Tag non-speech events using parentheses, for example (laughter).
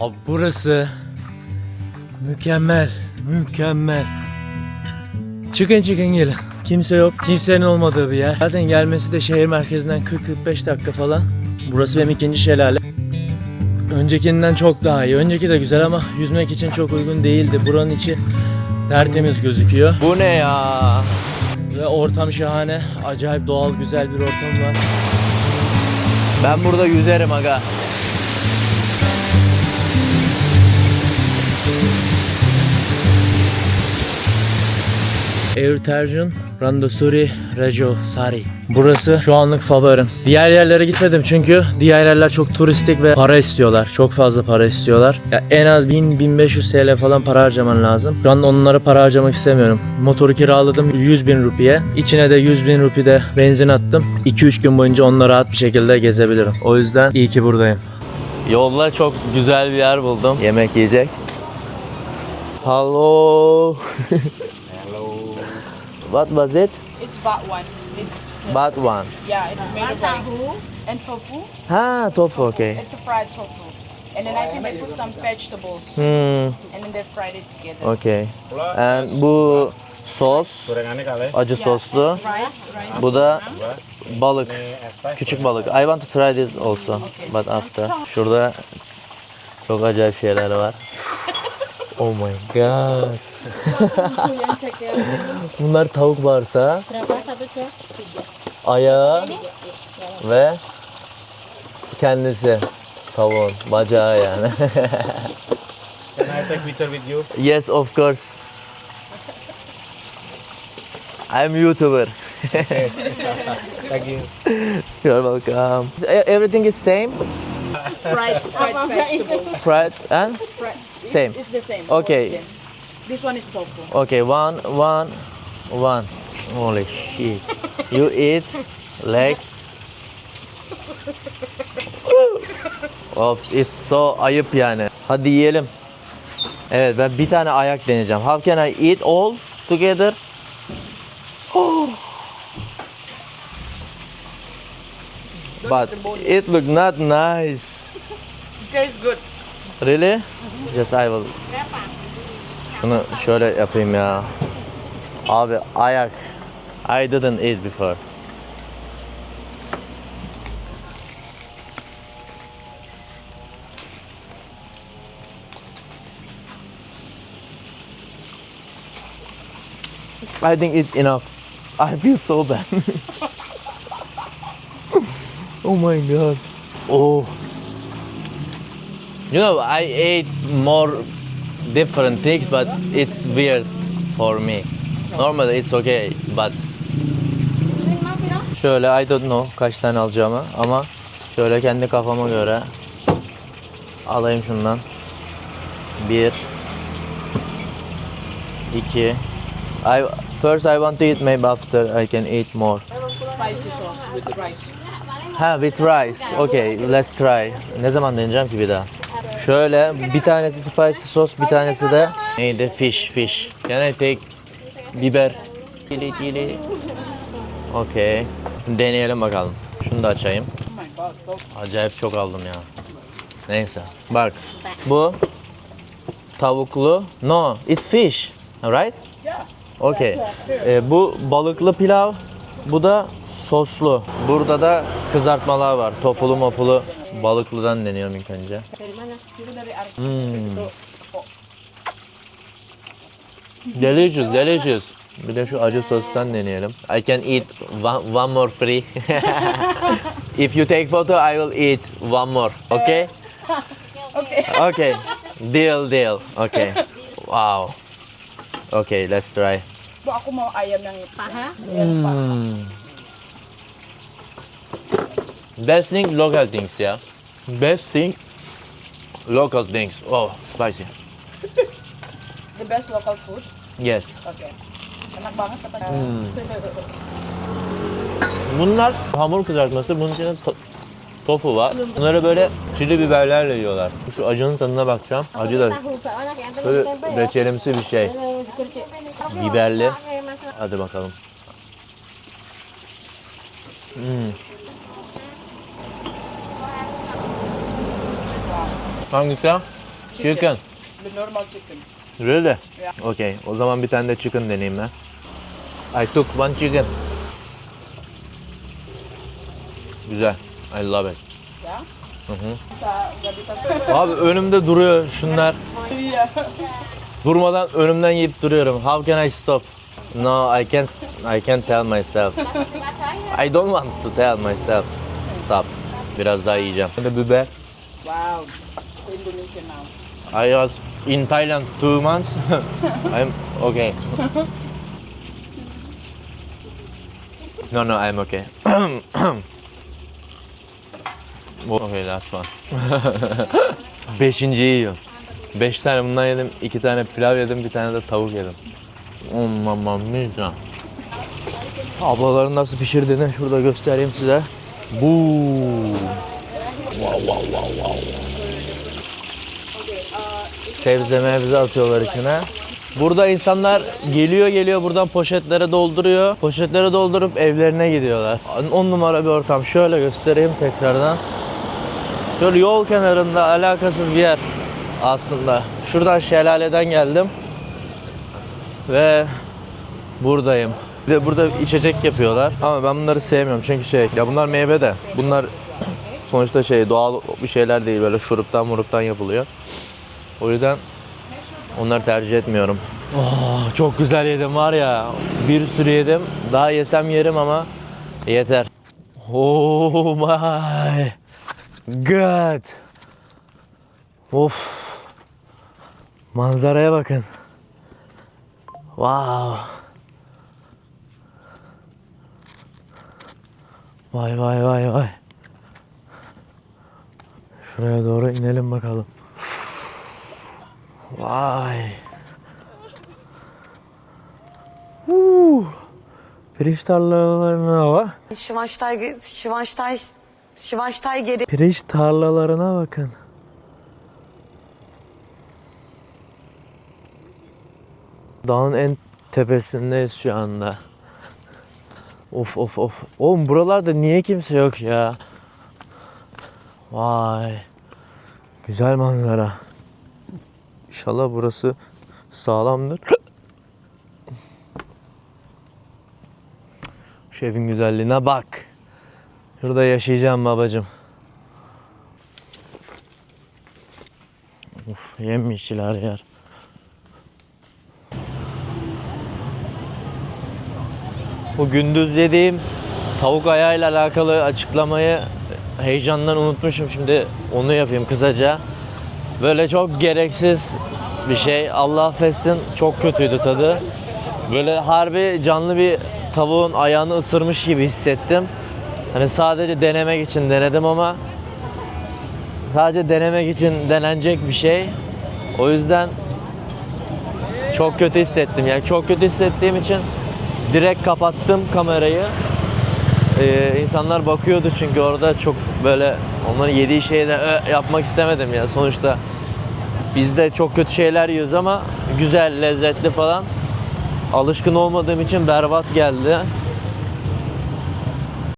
Abi burası mükemmel, mükemmel. Çıkın çıkın gelin. Kimse yok, kimsenin olmadığı bir yer. Zaten gelmesi de şehir merkezinden 40-45 dakika falan. Burası benim ikinci şelale. Öncekinden çok daha iyi. Önceki de güzel ama yüzmek için çok uygun değildi. Buranın içi tertemiz gözüküyor. Bu ne ya? Ve ortam şahane. Acayip doğal güzel bir ortam var. Ben burada yüzerim aga. Air Terjun, Randosuri, Rejo, Sari. Burası şu anlık favorim. Diğer yerlere gitmedim çünkü diğer yerler çok turistik ve para istiyorlar. Çok fazla para istiyorlar. Ya en az 1000-1500 TL falan para harcaman lazım. Şu an onlara para harcamak istemiyorum. Motoru kiraladım 100 bin rupiye. İçine de 100 bin rupi de benzin attım. 2-3 gün boyunca onunla rahat bir şekilde gezebilirim. O yüzden iyi ki buradayım. Yolda çok güzel bir yer buldum. Yemek yiyecek. Hello. (laughs) What was it? It's one. It's Bad one. yeah, it's made of like and tofu. Ha, tofu okay. It's a fried tofu. And then I think they put some vegetables Hmm, and then they fried it together. okay. And bu sos, Gorengannya kali. acı soslu. Rice, rice. Bu da balık. Küçük balık. I want to try this also. But after. Şurada çok acayip şeyler var. Oh my god. (laughs) Bunlar tavuk varsa ayağı ve kendisi tavuğun bacağı yani. (laughs) Can I take picture with you? yes of course. I'm YouTuber. (laughs) Thank you. You're welcome. E- Everything is same, Fried, fried vegetables. fried and Fried. It's, Same. It's the same. Okay. This one is tofu. Okay, one, one, one. Holy shit. You eat leg. of, it's so ayıp yani. Hadi yiyelim. Evet, ben bir tane ayak deneyeceğim. How can I eat all together? Oh. But it look not nice. It tastes good. Really? Just I will. Şunu şöyle yapayım ya. Abi ayak. I didn't eat before. I think it's enough. I feel so bad. (laughs) oh my god. Oh. You know, I ate more different things, but it's weird for me. Normally it's okay, but şöyle I don't know kaç tane alacağımı ama şöyle kendi kafama göre alayım şundan. Bir, iki. I first I want to eat, maybe after I can eat more. Spicy sauce with the rice. Ha with rice. Okay, let's try. Ne zaman deneyeceğim ki bir daha? Şöyle bir tanesi spicy sos, bir tanesi de neydi? Fish, fish. Can I take biber? Chili, chili. Okay. Deneyelim bakalım. Şunu da açayım. Acayip çok aldım ya. Neyse. Bak. Bu tavuklu. No, it's fish. Right? Yeah. Okey. Ee, bu balıklı pilav, bu da soslu. Burada da kızartmalar var. Tofulu mofulu. Balıklıdan deniyorum ilk önce. Hmm. Delicious, delicious. Bir de şu acı sostan deneyelim. I can eat one, one more free. (laughs) If you take photo, I will eat one more. Okay? (laughs) Okay. Okay. Deal, deal. Okay. Wow. Okay, let's try. Bu ako mau ayam yang paha. Best thing local things ya. Best thing local things. Oh, spicy. (laughs) The best local food. Yes. Okay. Enak banget kata Bunlar hamur kızartması. Bunun içinde to- tofu var. Bunları böyle çili biberlerle yiyorlar. Şu acının tadına bakacağım. Acı da böyle reçelimsi bir şey. Biberli. Hadi bakalım. Hmm. Hangisi ya? Chicken. The normal chicken. Really? Okay. O zaman bir tane de chicken deneyeyim ben. I took one chicken. Güzel. I love it. Bisa, nggak bisa. Abi önümde duruyor şunlar. Durmadan önümden yiyip duruyorum. How can I stop? No, I can't. I can't tell myself. I don't want to tell myself. Stop. Biraz daha yiyeceğim. Bir de biber. Wow. Indonesia now. I was in Thailand two months. (laughs) I'm okay. No, no, I'm okay. (coughs) okay, last one. (laughs) Beşinciyi yiyorum. Beş tane bundan yedim, iki tane pilav yedim, bir tane de tavuk yedim. Oh mamma mia. Ablaların nasıl pişirdiğini şurada göstereyim size. Bu. Sebze mevze atıyorlar içine. Burada insanlar geliyor geliyor buradan poşetlere dolduruyor. Poşetlere doldurup evlerine gidiyorlar. 10 numara bir ortam. Şöyle göstereyim tekrardan. Şöyle yol kenarında alakasız bir yer aslında. Şuradan şelaleden geldim. Ve buradayım. Bir de burada içecek yapıyorlar. Ama ben bunları sevmiyorum çünkü şey ya bunlar meyve de. Bunlar sonuçta şey doğal bir şeyler değil böyle şuruptan muruptan yapılıyor. O yüzden onları tercih etmiyorum. Oh, çok güzel yedim var ya. Bir sürü yedim. Daha yesem yerim ama yeter. Oh my god. Of. Manzaraya bakın. Wow. Vay vay vay vay. Şuraya doğru inelim bakalım. Vay. Uh. Pirinç tarlalarına bak. Schweinsteiger, Schweinsteiger, Schweinsteiger'i Pirinç tarlalarına bakın. Dağın en tepesindeyiz şu anda. Of of of. Oğlum buralarda niye kimse yok ya? Vay. Güzel manzara. İnşallah burası sağlamdır. Şu evin güzelliğine bak. Şurada yaşayacağım babacım. Uf, yemyeşil her yer. Bu gündüz yediğim tavuk ayağıyla alakalı açıklamayı heyecandan unutmuşum. Şimdi onu yapayım kısaca. Böyle çok gereksiz bir şey. Allah affetsin çok kötüydü tadı. Böyle harbi canlı bir tavuğun ayağını ısırmış gibi hissettim. Hani sadece denemek için denedim ama sadece denemek için denenecek bir şey. O yüzden çok kötü hissettim. Yani çok kötü hissettiğim için direkt kapattım kamerayı. Ee, insanlar bakıyordu çünkü orada çok böyle onların yediği şeyi de yapmak istemedim ya. Sonuçta biz de çok kötü şeyler yiyoruz ama güzel, lezzetli falan. Alışkın olmadığım için berbat geldi.